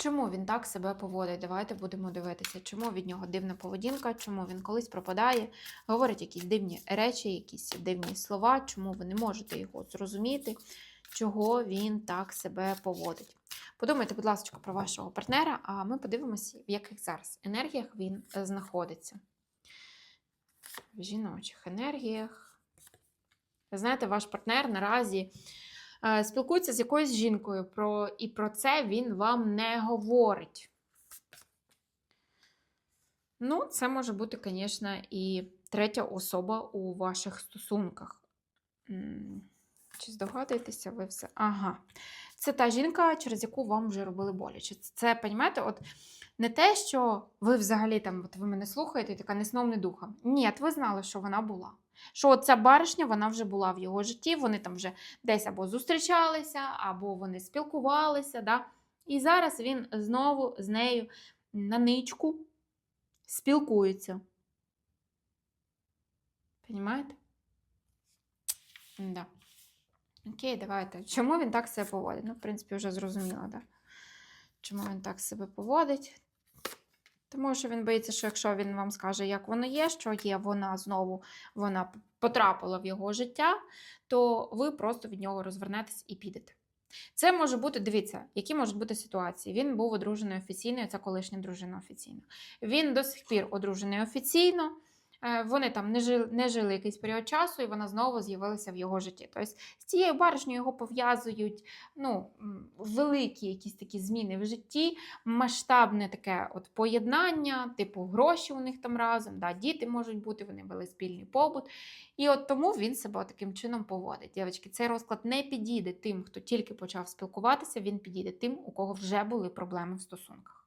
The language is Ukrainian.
Чому він так себе поводить? Давайте будемо дивитися, чому від нього дивна поведінка, чому він колись пропадає, говорить якісь дивні речі, якісь дивні слова, чому ви не можете його зрозуміти, чого він так себе поводить. Подумайте, будь ласка, про вашого партнера, а ми подивимося, в яких зараз енергіях він е, знаходиться. В жіночих енергіях. Ви знаєте, ваш партнер наразі спілкується з якоюсь жінкою, про, і про це він вам не говорить. Ну, це може бути, звісно, і третя особа у ваших стосунках. Чи здогадуєтеся ви все? Ага. Це та жінка, через яку вам вже робили боляче. Це, понімаєте, от не те, що ви взагалі там, от ви мене слухаєте, і така не сном, не духом. Ні, ви знали, що вона була. Що ця баришня, вона вже була в його житті, вони там вже десь або зустрічалися, або вони спілкувалися. Да? І зараз він знову з нею на ничку спілкується. Понімаєте? Да. Окей, давайте. Чому він так себе поводить? Ну, в принципі, вже зрозуміло, да? Чому він так себе поводить? Тому що він боїться, що якщо він вам скаже, як воно є, що є вона знову вона потрапила в його життя, то ви просто від нього розвернетесь і підете. Це може бути, дивіться, які можуть бути ситуації. Він був одружений офіційно, це колишня дружина офіційно. Він до сих пір одружений офіційно. е, Вони там не жили, не жили якийсь період часу, і вона знову з'явилася в його житті. Тобто з цією баришнею його пов'язують ну, великі якісь такі зміни в житті, масштабне таке от поєднання, типу гроші у них там разом, да, діти можуть бути, вони вели спільний побут. І от тому він себе таким чином поводить. Дівчатки, цей розклад не підійде тим, хто тільки почав спілкуватися, він підійде тим, у кого вже були проблеми в стосунках.